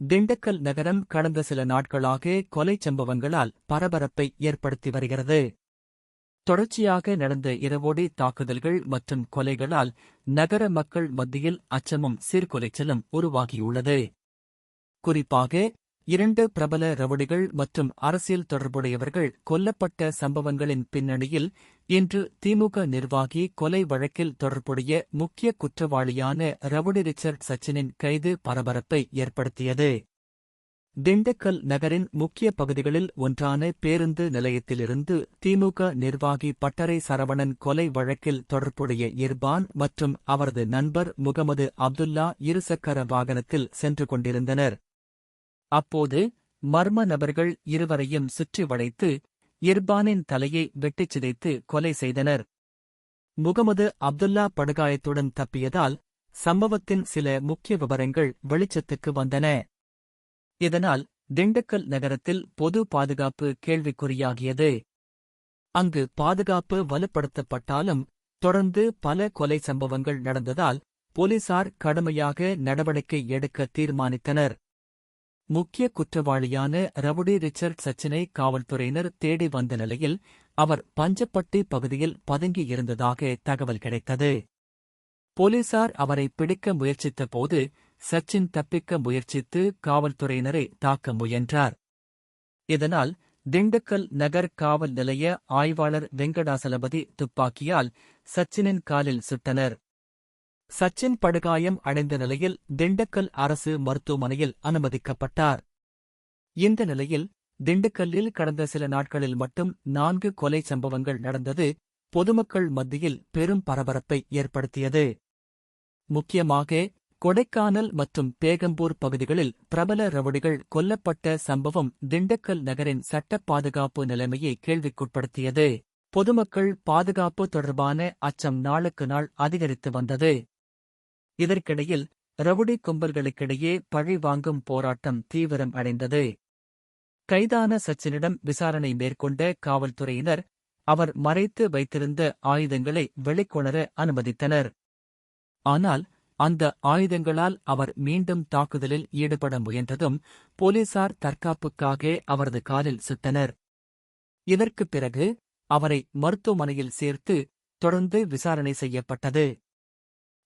திண்டுக்கல் நகரம் கடந்த சில நாட்களாக கொலைச் சம்பவங்களால் பரபரப்பை ஏற்படுத்தி வருகிறது. தொடர்ச்சியாக நடந்த இரவோடி தாக்குதல்கள் மற்றும் கொலைகளால் நகர மக்கள் மத்தியில் அச்சமும் சீர்குலைச்சலும் உருவாகியுள்ளது. குறிப்பாக இரண்டு பிரபல ரவுடிகள் மற்றும் அரசியல் தொடர்புடையவர்கள் கொல்லப்பட்ட சம்பவங்களின் பின்னணியில் இன்று திமுக நிர்வாகி கொலை வழக்கில் தொடர்புடைய முக்கிய குற்றவாளியான ரவுடி ரிச்சர்ட் சச்சினின் கைது பரபரப்பை ஏற்படுத்தியது. திண்டுக்கல் நகரின் முக்கிய பகுதிகளில் ஒன்றான பேருந்து நிலையத்திலிருந்து திமுக நிர்வாகி பட்டறை சரவணன் கொலை வழக்கில் தொடர்புடைய இர்பான் மற்றும் அவரது நண்பர் முகமது அப்துல்லா இருசக்கர வாகனத்தில் சென்று கொண்டிருந்தனர். அப்போது மர்ம நபர்கள் இருவரையும் சுற்றி வளைத்து இர்பானின் தலையை வெட்டிச் சிதைத்து கொலை செய்தனர். முகமது அப்துல்லா படுகாயத்துடன் தப்பியதால் சம்பவத்தின் சில முக்கிய விவரங்கள் வெளிச்சத்துக்கு வந்தன. இதனால் திண்டுக்கல் நகரத்தில் பொது பாதுகாப்பு கேள்விக்குறியாகியது. அங்கு பாதுகாப்பு வலுப்படுத்தப்பட்டாலும் தொடர்ந்து பல கொலை சம்பவங்கள் நடந்ததால் போலீசார் கடுமையாக நடவடிக்கை எடுக்க தீர்மானித்தனர். முக்கிய குற்றவாளியான ரவுடி ரிச்சர்ட் சச்சினை காவல்துறையினர் தேடி வந்த நிலையில் அவர் பஞ்சப்பட்டி பகுதியில் பதுங்கியிருந்ததாக தகவல் கிடைத்தது. போலீசார் அவரை பிடிக்க முயற்சித்த போது சச்சின் தப்பிக்க முயற்சித்து காவல்துறையினரை தாக்க முயன்றார். இதனால் திண்டுக்கல் நகர் காவல் நிலைய ஆய்வாளர் வெங்கடாசலபதி துப்பாக்கியால் சச்சினின் காலில் சுட்டனர். சச்சின் படுகாயம் அடைந்த நிலையில் திண்டுக்கல் அரசு மருத்துவமனையில் அனுமதிக்கப்பட்டார். இந்த நிலையில் திண்டுக்கல்லில் கடந்த சில நாட்களில் மட்டும் நான்கு கொலை சம்பவங்கள் நடந்தது பொதுமக்கள் மத்தியில் பெரும் பரபரப்பை ஏற்படுத்தியது. முக்கியமாக கொடைக்கானல் மற்றும் பேகம்பூர் பகுதிகளில் பிரபல ரவுடிகள் கொல்லப்பட்ட சம்பவம் திண்டுக்கல் நகரின் சட்ட பாதுகாப்பு நிலைமையை கேள்விக்குட்படுத்தியது. பொதுமக்கள் பாதுகாப்பு தொடர்பான அச்சம் நாளுக்கு நாள் அதிகரித்து வந்தது. இதற்கிடையில் ரவுடி கும்பல்களுக்கிடையே பழி வாங்கும் போராட்டம் தீவிரம் அடைந்தது. கைதான சச்சினிடம் விசாரணை மேற்கொண்ட காவல்துறையினர் அவர் மறைத்து வைத்திருந்த ஆயுதங்களை வெளிக்கொணர அனுமதித்தனர். ஆனால் அந்த ஆயுதங்களால் அவர் மீண்டும் தாக்குதலில் ஈடுபட முயன்றதும் போலீசார் தற்காப்புக்காக அவரது காலில் சுட்டனர். இதற்குப் பிறகு அவரை மருத்துவமனையில் சேர்த்து தொடர்ந்து விசாரணை செய்யப்பட்டது.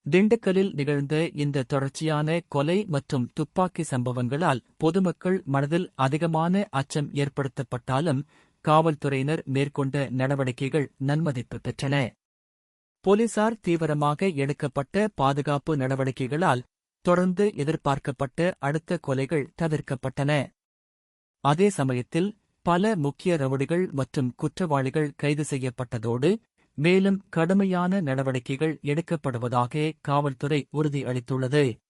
திண்டுக்கலில் நிகழ்ந்த இந்த தொடர்ச்சியான கொலை மற்றும் துப்பாக்கி சம்பவங்களால் பொதுமக்கள் மனதில் அதிகமான அச்சம் ஏற்படுத்தப்பட்டாலும் காவல்துறையினர் மேற்கொண்ட நடவடிக்கைகள் நன்மதிப்பு பெற்றன. போலீசார் தீவிரமாக எடுக்கப்பட்ட பாதுகாப்பு நடவடிக்கைகளால் தொடர்ந்து எதிர்பார்க்கப்பட்ட அடுத்த கொலைகள் தவிர்க்கப்பட்டன. அதே சமயத்தில் பல முக்கிய ரவுடிகள் மற்றும் குற்றவாளிகள் கைது செய்யப்பட்டதோடு மேலும் கடுமையான நடவடிக்கைகள் எடுக்கப்படுவதாக காவல்துறை உறுதியளித்துள்ளது.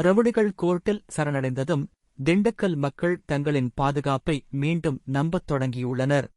ரவுடிகள் கோர்ட்டில் சரணடைந்ததும் திண்டுக்கல் மக்கள் தங்களின் பாதுகாப்பை மீண்டும் நம்பத் தொடங்கியுள்ளனர்.